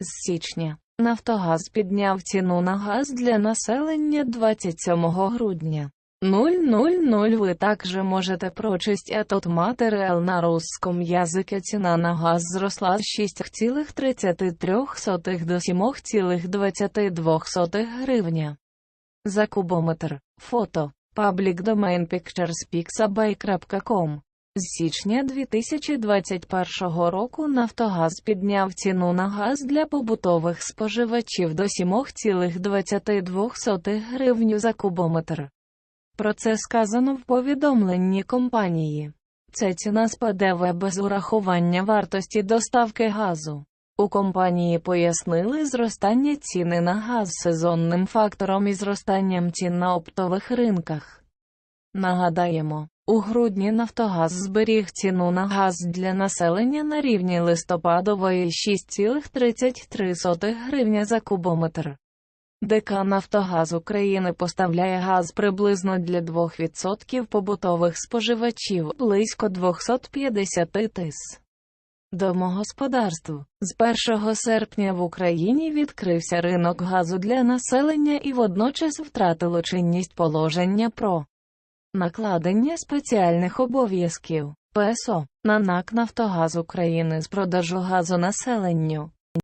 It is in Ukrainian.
З січня Нафтогаз підняв ціну на газ для населення 27 грудня. 000 ви також можете прочесть этот материал на русском языке. Ціна на газ зросла з 6,33 до 7,22 гривня. За кубометр. Фото. Public Domain Pictures Pixabay.com з січня 2021 року Нафтогаз підняв ціну на газ для побутових споживачів до 7,22 гривню за кубометр. Про це сказано в повідомленні компанії. Ця ціна спаде в без урахування вартості доставки газу. У компанії пояснили зростання ціни на газ сезонним фактором і зростанням цін на оптових ринках. Нагадаємо, у грудні Нафтогаз зберіг ціну на газ для населення на рівні листопадової 6,33 гривня за кубометр. ДК «Нафтогаз України» поставляє газ приблизно для 2% побутових споживачів, близько 250 тис. Домогосподарств. З 1 серпня в Україні відкрився ринок газу для населення і водночас втратило чинність положення про накладення спеціальних обов'язків ПСО на НАК «Нафтогаз України з продажу газу населенню.